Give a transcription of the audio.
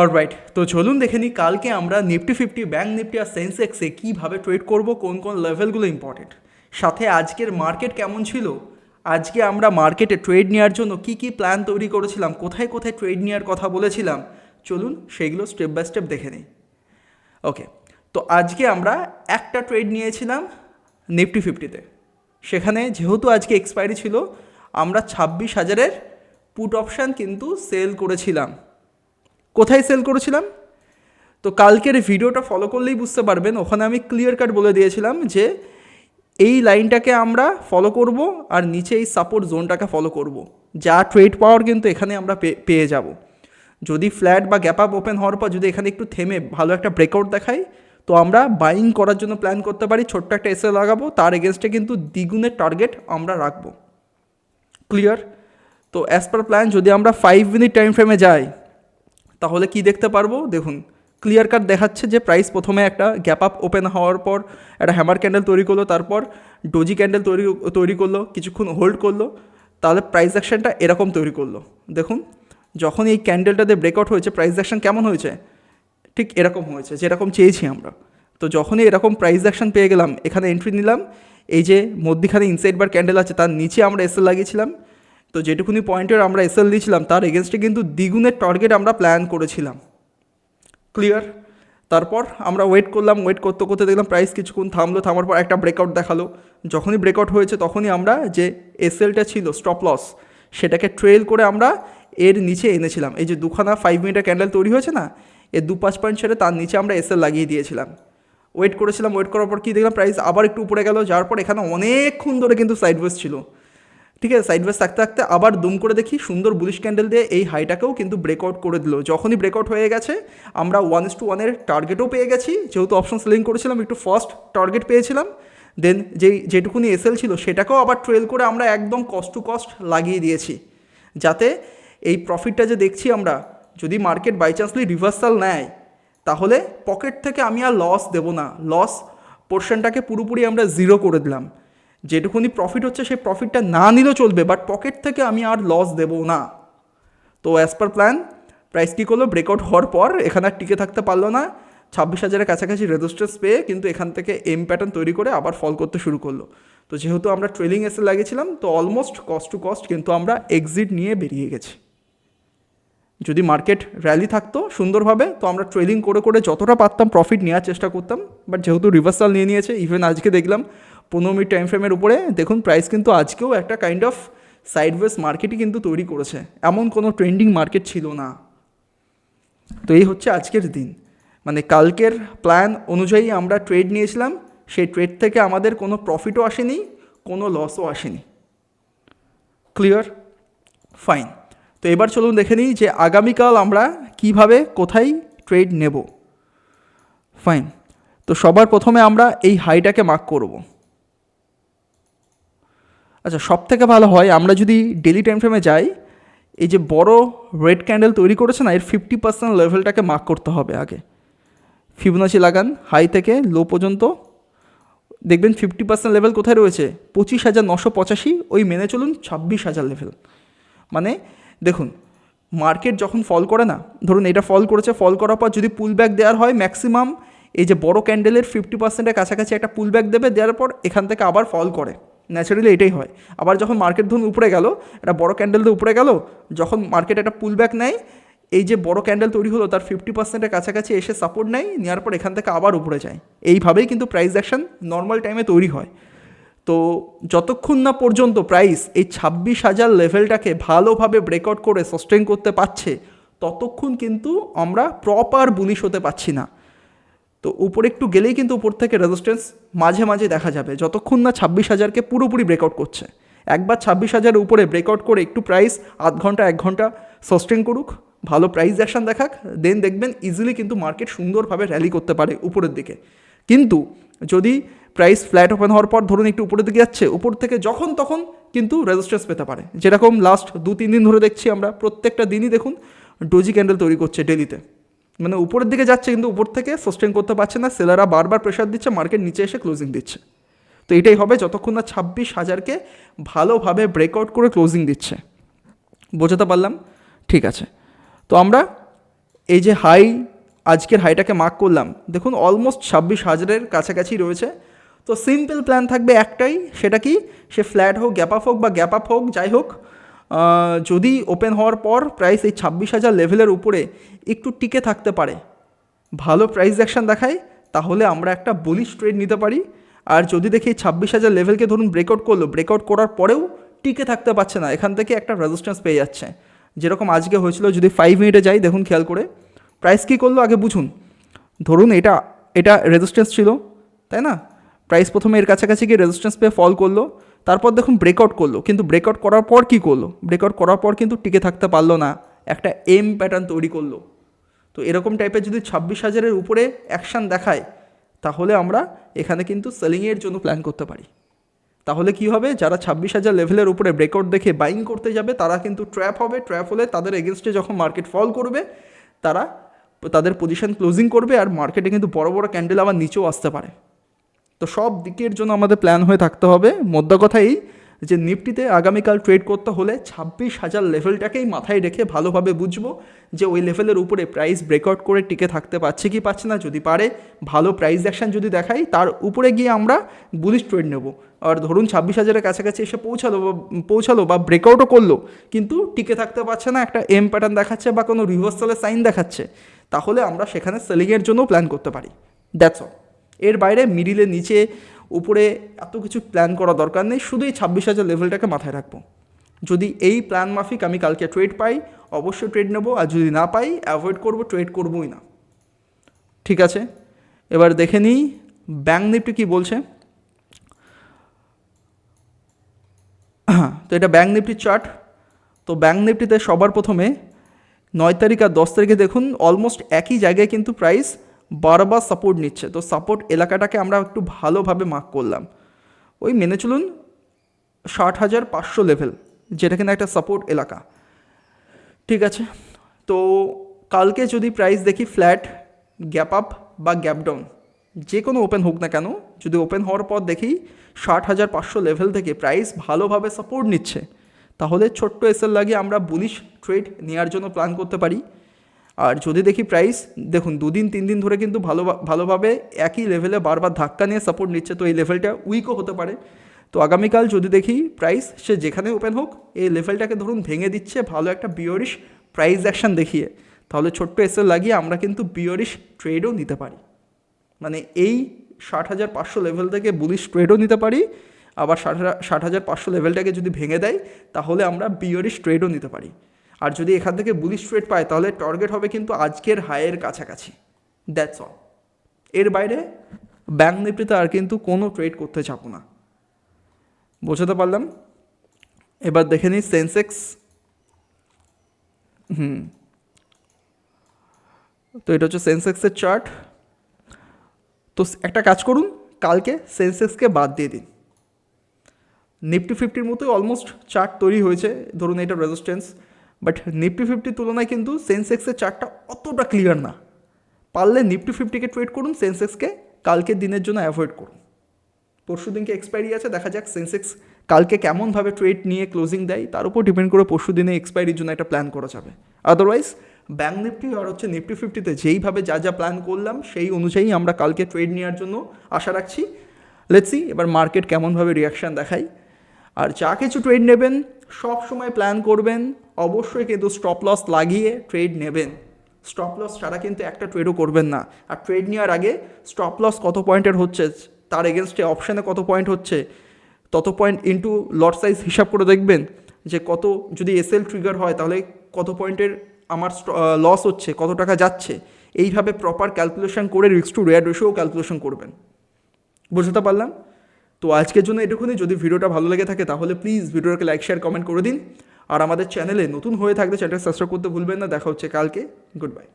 Alright তো চলুন দেখে নিই কালকে আমরা নিফটি ফিফটি ব্যাঙ্ক নিফটি আর সেন্সেক্সে কীভাবে ট্রেড করব, কোন কোন লেভেলগুলো ইম্পর্টেন্ট সাথে আজকের মার্কেট কেমন ছিল? আজকে আমরা মার্কেটে ট্রেড নেওয়ার জন্য কি কি প্ল্যান তৈরি করেছিলাম, কোথায় কোথায় ট্রেড নেওয়ার কথা বলেছিলাম, চলুন সেগুলো স্টেপ বাই স্টেপ দেখে নিই। ওকে তো আজকে আমরা একটা ট্রেড নিয়েছিলাম নিফটি ফিফটিতে সেখানে যেহেতু আজকে এক্সপায়ারি ছিল, আমরা ছাব্বিশ হাজারের পুট অপশান কিন্তু সেল করেছিলাম। কোথায় সেল করেছিলাম? তো কালকের ভিডিওটা ফলো করলেই বুঝতে পারবেন। ওখানে আমি ক্লিয়ার কাট বলে দিয়েছিলাম যে, এই লাইনটাকে আমরা ফলো করব আর নিচে এই সাপোর্ট জোনটাকে ফলো করব। যা ট্রেড পাওয়ার কিন্তু এখানে আমরা পেয়ে যাব। যদি ফ্ল্যাট বা গ্যাপ আপ ওপেন হওয়ার পর যদি এখানে একটু থেমে ভালো একটা ব্রেকআউট দেখাই তো আমরা বাইং করার জন্য প্ল্যান করতে পারি, ছোট্ট একটা এসে লাগাবো, তার এগেনস্টে কিন্তু দ্বিগুণের টার্গেট আমরা রাখব। ক্লিয়ার তো অ্যাজ পার প্ল্যান যদি আমরা ফাইভ মিনিট টাইম ফ্রেমে যাই তাহলে কি দেখতে পারব? দেখুন ক্লিয়ার কাট দেখাচ্ছে যে প্রাইস প্রথমে একটা গ্যাপ আপ ওপেন হওয়ার পর একটা হ্যামার ক্যান্ডেল তৈরি করল, তারপর ডোজি ক্যান্ডেল তৈরি তৈরি করল, কিছুক্ষণ হোল্ড করল, তাহলে প্রাইস অ্যাকশনটা এরকম তৈরি করল। দেখুন, যখন এই ক্যান্ডেলটাতে ব্রেকআউট হয়েছে প্রাইস অ্যাকশন কেমন হয়েছে? ঠিক এরকম হয়েছে, যেরকম চেয়েছি আমরা। তো যখনই এরকম প্রাইস অ্যাকশন পেয়ে গেলাম, এখানে এন্ট্রি নিলাম, এই যে মধ্যিখানে ইনসাইড বার ক্যান্ডেল আছে, তার নিচে আমরা এসএল লাগিয়েছিলাম তো যেটুকুনি পয়েন্টের আমরা এসএল দিয়েছিলাম, তার এগেনস্টে কিন্তু দ্বিগুণের টার্গেট আমরা প্ল্যান করেছিলাম। ক্লিয়ার তারপর আমরা ওয়েট করলাম ওয়েট করতে করতে দেখলাম প্রাইস কিছুক্ষণ থামলো, থামার পর একটা ব্রেকআউট দেখাল। যখনই ব্রেকআউট হয়েছে তখনই আমরা যে এসএলটা ছিল স্টপ লস সেটাকে ট্রেল করে আমরা এর নিচে এনেছিলাম। এই যে দুখানা ফাইভ মিনিটের ক্যান্ডেল তৈরি হয়েছে না এর দু পাঁচ পয়েন্ট ছেড়ে তার নিচে আমরা এসএল লাগিয়ে দিয়েছিলাম। ওয়েট করেছিলাম ওয়েট করার পর কী দেখলাম প্রাইস আবার একটু উপরে গেল যাওয়ার পর এখানে অনেকক্ষণ ধরে কিন্তু সাইডওয়েজ ছিল। ঠিক আছে সাইড সাইডওয়েজ থাকতে থাকতে আবার দুম করে দেখি সুন্দর বুলিশ ক্যান্ডেল দিয়ে এই হাইটাকেও কিন্তু ব্রেকআউট করে দিল। যখনই ব্রেকআউট হয়ে গেছে, আমরা ওয়ান ইস টু ওয়ানের টার্গেটও পেয়ে গেছি। যেহেতু অপশন সেলিং করেছিলাম, একটু ফার্স্ট টার্গেট পেয়েছিলাম। দেন যেই, যেটুকুনি এসএল ছিল, সেটাকেও আবার ট্রেল করে আমরা একদম কস্ট টু কস্ট লাগিয়ে দিয়েছি। যাতে এই প্রফিটটা যে দেখছি আমরা, যদি মার্কেট বাই চান্সলি রিভার্সাল নেয়, তাহলে পকেট থেকে আমি আর লস দেব না। লস পোর্শনটাকে পুরোপুরি আমরা জিরো করে দিলাম। যেটুকুনি প্রফিট হচ্ছে, সেই প্রফিটটা না নিলেও চলবে বাট পকেট থেকে আমি আর লস দেব না। তো অ্যাজ পার প্ল্যান প্রাইস কী করল ব্রেকআউট হওয়ার পর এখানে আর টিকে থাকতে পারল না। ছাব্বিশ হাজারের কাছাকাছি রেজিস্ট্যান্স পেয়ে কিন্তু এখান থেকে এম প্যাটার্ন তৈরি করে আবার ফল করতে শুরু করল। তো যেহেতু আমরা ট্রেলিং এসে লাগিয়েছিলাম, তো অলমোস্ট কস্ট টু কস্ট কিন্তু আমরা এক্সিট নিয়ে বেরিয়ে গেছি। যদি মার্কেট র্যালি থাকতো সুন্দরভাবে, তো আমরা ট্রেলিং করে করে যতটা পারতাম প্রফিট নেওয়ার চেষ্টা করতাম বাট যেহেতু রিভার্সাল নিয়ে নিয়েছে ইভেন আজকে দেখলাম পনেরো মিনিট টাইম ফ্রেমের উপরে, দেখুন প্রাইস কিন্তু আজকেও একটা কাইন্ড অফ সাইডওয়েজ মার্কেটই কিন্তু তৈরি করেছে। এমন কোনো ট্রেন্ডিং মার্কেট ছিল না। তো এই হচ্ছে আজকের দিন। মানে কালকের প্ল্যান অনুযায়ী আমরা ট্রেড নিয়েছিলাম, সেই ট্রেড থেকে আমাদের কোনো প্রফিটও আসেনি, কোনো লসও আসেনি। ক্লিয়ার ফাইন তো এবার চলুন দেখে নিই যে আগামীকাল আমরা কীভাবে, কোথায় ট্রেড নেব। ফাইন তো সবার প্রথমে আমরা এই হাইটাকে মার্ক করব। আচ্ছা সব থেকে ভালো হয়, আমরা যদি ডেলি টাইম ফ্রেমে যাই, এই যে বড় রেড ক্যান্ডেল তৈরি করেছে না, এর ফিফটি পার্সেন্ট লেভেলটাকে মার্ক করতে হবে আগে। ফিবোনাচি লাগান হাই থেকে লো পর্যন্ত। দেখবেন ফিফটি পার্সেন্ট লেভেল কোথায় রয়েছে? পঁচিশ হাজার নশো পঁচাশি, ওই মেনে চলুন ছাব্বিশ হাজার লেভেল মানে দেখুন মার্কেট যখন ফল করে না, ধরুন এটা ফল করেছে ফল করার পর যদি পুল ব্যাক দেওয়ার হয় ম্যাক্সিমাম এই যে বড় ক্যান্ডেলের ফিফটি পার্সেন্টের কাছাকাছি একটা পুল ব্যাক দেবে, দেওয়ার পর এখান থেকে আবার ফল করে। ন্যাচারালি এটাই হয়। আবার যখন মার্কেট ধরুন উপরে গেল, একটা বড় ক্যান্ডেল তো উপরে গেল, যখন মার্কেট একটা পুল ব্যাক নেয়, এই যে বড় ক্যান্ডেল তৈরি হলো, তার ফিফটি পার্সেন্টের কাছাকাছি এসে সাপোর্ট নেয় নেওয়ার পর এখান থেকে আবার উপরে যায়। এইভাবেই কিন্তু প্রাইস অ্যাকশন নর্মাল টাইমে তৈরি হয়। তো যতক্ষণ না পর্যন্ত প্রাইস এই ছাব্বিশ হাজার লেভেলটাকে ভালোভাবে ব্রেকআউট করে সাস্টেন করতে পারছে, ততক্ষণ কিন্তু আমরা প্রপার বুলিশ হতে পারছি না। তো উপরে একটু গেলেই কিন্তু উপর থেকে রেজিস্ট্যান্স মাঝে মাঝে দেখা যাবে। যতক্ষণ না ছাব্বিশ হাজারকে পুরোপুরি ব্রেকআউট করছে। একবার ছাব্বিশ হাজারের উপরে ব্রেকআউট করে একটু প্রাইস আধ ঘণ্টা, এক ঘণ্টা সাস্টেন করুক, ভালো প্রাইস অ্যাকশন দেখাক দেন দেখবেন ইজিলি কিন্তু মার্কেট সুন্দরভাবে র্যালি করতে পারে উপরের দিকে। কিন্তু যদি প্রাইস ফ্ল্যাট ওপেন হওয়ার পর ধরুন একটু উপরের দিকে যাচ্ছে, উপর থেকে যখন তখন কিন্তু রেজিস্ট্যান্স পেতে পারে। যেরকম লাস্ট দু, তিন দিন ধরে দেখছি আমরা, প্রত্যেকটা দিনই দেখুন ডোজি ক্যান্ডেল তৈরি করছে ডেলিতে মানে উপরের দিকে যাচ্ছে কিন্তু উপর থেকে সাস্টেন করতে পারছে না। সেলাররা বারবার প্রেশার দিচ্ছে মার্কেট নিচে এসে ক্লোজিং দিচ্ছে। তো এটাই হবে যতক্ষণ না ছাব্বিশ হাজারকে ভালোভাবে ব্রেকআউট করে ক্লোজিং দিচ্ছে। বোঝাতে পারলাম? ঠিক আছে। তো আমরা এই যে হাই আজকের হাইটাকে মার্ক করলাম। দেখুন অলমোস্ট ছাব্বিশ হাজারের কাছাকাছি রয়েছে। তো সিম্পল প্ল্যান থাকবে একটাই, সেটা কি? সে ফ্ল্যাট হোক গ্যাপ আপ হোক বা গ্যাপ আপ হোক, যাই হোক যদি ওপেন হওয়ার পর প্রাইস এই ছাব্বিশ হাজার লেভেলের উপরে একটু টিকে থাকতে পারে। ভালো প্রাইস অ্যাকশন দেখায়, তাহলে আমরা একটা বুলিশ ট্রেড নিতে পারি। আর যদি দেখি ছাব্বিশ হাজার লেভেলকে ধরুন ব্রেকআউট করল ব্রেকআউট করার পরেও টিকে থাকতে পারছে না। এখান থেকে একটা রেজিস্ট্যান্স পেয়ে যাচ্ছে। যেরকম আজকে হয়েছিল, যদি ফাইভ মিনিটে যাই, দেখুন খেয়াল করে। প্রাইস কী করল আগে বুঝুন। ধরুন এটা এটা রেজিস্ট্যান্স ছিল, তাই না? প্রাইস প্রথমে এর কাছাকাছি গিয়ে রেজিস্ট্যান্স পেয়ে ফল করল। তারপর দেখুন ব্রেকআউট করল। কিন্তু ব্রেকআউট করার পর কী করল? ব্রেকআউট করার পর কিন্তু টিকে থাকতে পারল না। একটা এম প্যাটার্ন তৈরি করল। তো এরকম টাইপের যদি ছাব্বিশ হাজারের উপরে অ্যাকশান দেখায়, তাহলে আমরা এখানে কিন্তু সেলিংয়ের জন্য প্ল্যান করতে পারি। তাহলে কি হবে? যারা ছাব্বিশ হাজার লেভেলের উপরে ব্রেকআউট দেখে বাইং করতে যাবে, তারা কিন্তু ট্র্যাপ হবে। ট্র্যাপ হলে তাদের এগেনস্টে যখন মার্কেট ফল করবে, তারা তাদের পজিশন ক্লোজিং করবে আর মার্কেটে কিন্তু বড় বড় ক্যান্ডেল আবার নিচেও আসতে পারে। তো সব দিকের জন্য আমাদের প্ল্যান হয়ে থাকতে হবে। মোদ্দা কথা এই যে নিফটিতে আগামীকাল ট্রেড করতে হলে ছাব্বিশ হাজার লেভেলটাকেই মাথায় রেখে ভালোভাবে বুঝব যে ওই লেভেলের উপরে প্রাইস ব্রেকআউট করে টিকে থাকতে পারছে কি পারছে না। যদি পারে, ভালো প্রাইস অ্যাকশন যদি দেখাই, তার উপরে গিয়ে আমরা বুলিশ ট্রেড নেব। আর ধরুন ছাব্বিশ হাজারের কাছাকাছি এসে পৌঁছালো বা পৌঁছালো বা ব্রেকআউটও করল, কিন্তু টিকে থাকতে পারছে না। একটা এম প্যাটার্ন দেখাচ্ছে বা কোনো রিভার্সালের সাইন দেখাচ্ছে। তাহলে আমরা সেখানে সেলিংয়ের জন্য প্ল্যান করতে পারি। দ্যাটস অল এর বাইরে মিডিলের নিচে উপরে এত কিছু প্ল্যান করা দরকার নেই শুধু এই ছাব্বিশ হাজার লেভেলটাকে মাথায় রাখব। যদি এই প্ল্যান মাফিক আমি কালকে ট্রেড পাই, অবশ্যই ট্রেড নেব, আর যদি না পাই অ্যাভয়েড করব ট্রেড করবোই না। ঠিক আছে? এবার দেখে নিই ব্যাঙ্ক নিফটি কী বলছে? হ্যাঁ তো এটা ব্যাঙ্ক নিফটির চার্ট তো ব্যাঙ্ক নিফটিতে সবার প্রথমে নয় তারিখ আর দশ তারিখে দেখুন অলমোস্ট একই জায়গায় কিন্তু প্রাইস বারবার সাপোর্ট নিচ্ছে। তো সাপোর্ট এলাকাটাকে আমরা একটু ভালোভাবে মার্ক করলাম। ওই মেনে চলুন ষাট হাজার পাঁচশো লেভেল যেটা কিনা একটা সাপোর্ট এলাকা। ঠিক আছে? তো কালকে যদি প্রাইস দেখি ফ্ল্যাট গ্যাপ আপ বা গ্যাপ ডাউন যে কোনো ওপেন হোক না কেন, যদি ওপেন হওয়ার পর দেখি ষাট হাজার পাঁচশো লেভেল থেকে প্রাইস ভালোভাবে সাপোর্ট নিচ্ছে, তাহলে ছোট্ট এসএল লাগিয়ে আমরা বুলিশ ট্রেড নেওয়ার জন্য প্ল্যান করতে পারি। আর যদি দেখি প্রাইস দেখুন, দুদিন তিন দিন ধরে কিন্তু ভালো ভালোভাবে একই লেভেলে বারবার ধাক্কা নিয়ে সাপোর্ট নিচ্ছে। তো এই লেভেলটা উইকও হতে পারে। তো আগামীকাল যদি দেখি প্রাইস সে যেখানে ওপেন হোক, এই লেভেলটাকে ধরুন ভেঙে দিচ্ছে ভালো একটা বিয়রিশ প্রাইস অ্যাকশন দেখিয়ে, তাহলে ছোট্ট এসএল লাগিয়ে আমরা কিন্তু বিয়রিশ ট্রেডও নিতে পারি। মানে এই ষাট হাজার পাঁচশো লেভেল থেকে বুলিশ ট্রেডও নিতে পারি, আবার ষাট ষাট হাজার পাঁচশো লেভেলটাকে যদি ভেঙে দেয়, তাহলে আমরা বিয়রিশ ট্রেডও নিতে পারি। আর যদি এখান থেকে বুলিশ ট্রেড পায়, তাহলে টার্গেট হবে কিন্তু আজকের হাইয়ের কাছাকাছি। দ্যাটস অল এর বাইরে ব্যাঙ্ক নিফটিতে আর কিন্তু কোনো ট্রেড করতে যাব না। বোঝাতে পারলাম? এবার দেখে নিই সেন্সেক্স হুম। তো এটা হচ্ছে সেন্সেক্সের চার্ট তো একটা কাজ করুন, কালকে সেন্সেক্সকে বাদ দিয়ে দিন। নিফটি ফিফটির মতোই অলমোস্ট চার্ট তৈরি হয়েছে। ধরুন এটা রেজিস্ট্যান্স বাট নিফটি ফিফটির তুলনায় কিন্তু সেন্সেক্সের চার্টটা অতটা ক্লিয়ার না। পারলে নিফটি ফিফটিকে ট্রেড করুন সেন্সেক্সকে কালকের দিনের জন্য অ্যাভয়েড করুন। পরশু দিনকে এক্সপায়ারি আছে, দেখা যাক সেন্সেক্স কালকে কেমনভাবে ট্রেড নিয়ে ক্লোজিং দেয়, তার উপর ডিপেন্ড করে পরশু দিনে এক্সপায়ারির জন্য একটা প্ল্যান করা যাবে। আদারওয়াইজ ব্যাঙ্ক নিফটি আর হচ্ছে নিফটি ফিফটিতে যেইভাবে যা যা প্ল্যান করলাম, সেই অনুযায়ী আমরা কালকে ট্রেড নেওয়ার জন্য আশা রাখছি। লেটসি এবার মার্কেট কেমনভাবে রিয়াকশান দেখায়। আর যা কিছু ট্রেড নেবেন সব সময় প্ল্যান করবেন, অবশ্যই কিন্তু স্টপ লস লাগিয়ে ট্রেড নেবেন। স্টপ লস ছাড়া কিন্তু একটা ট্রেডও করবেন না। আর ট্রেড নেওয়ার আগে স্টপ লস কত পয়েন্টের হচ্ছে, তার এগেনস্টে অপশানে কত পয়েন্ট হচ্ছে, তত পয়েন্ট ইন্টু লট সাইজ হিসাব করে দেখবেন যে কত, যদি এসএল ট্রিগার হয় তাহলে কত পয়েন্টের আমার লস হচ্ছে, কত টাকা যাচ্ছে। এইভাবে প্রপার ক্যালকুলেশন করে রিক্স টু রেয়ার রেশিও ক্যালকুলেশন করবেন। বুঝতে পারলাম? তো আজকের জন্য এটুকুনি। যদি ভিডিওটা ভালো লেগে থাকে তাহলে প্লিজ ভিডিওটাকে লাইক শেয়ার কমেন্ট করে দিন। আর আমাদের চ্যানেলে নতুন হয়ে থাকলে চ্যানেলটা সাবস্ক্রাইব করতে ভুলবেন না। দেখা হচ্ছে কালকে। Good bye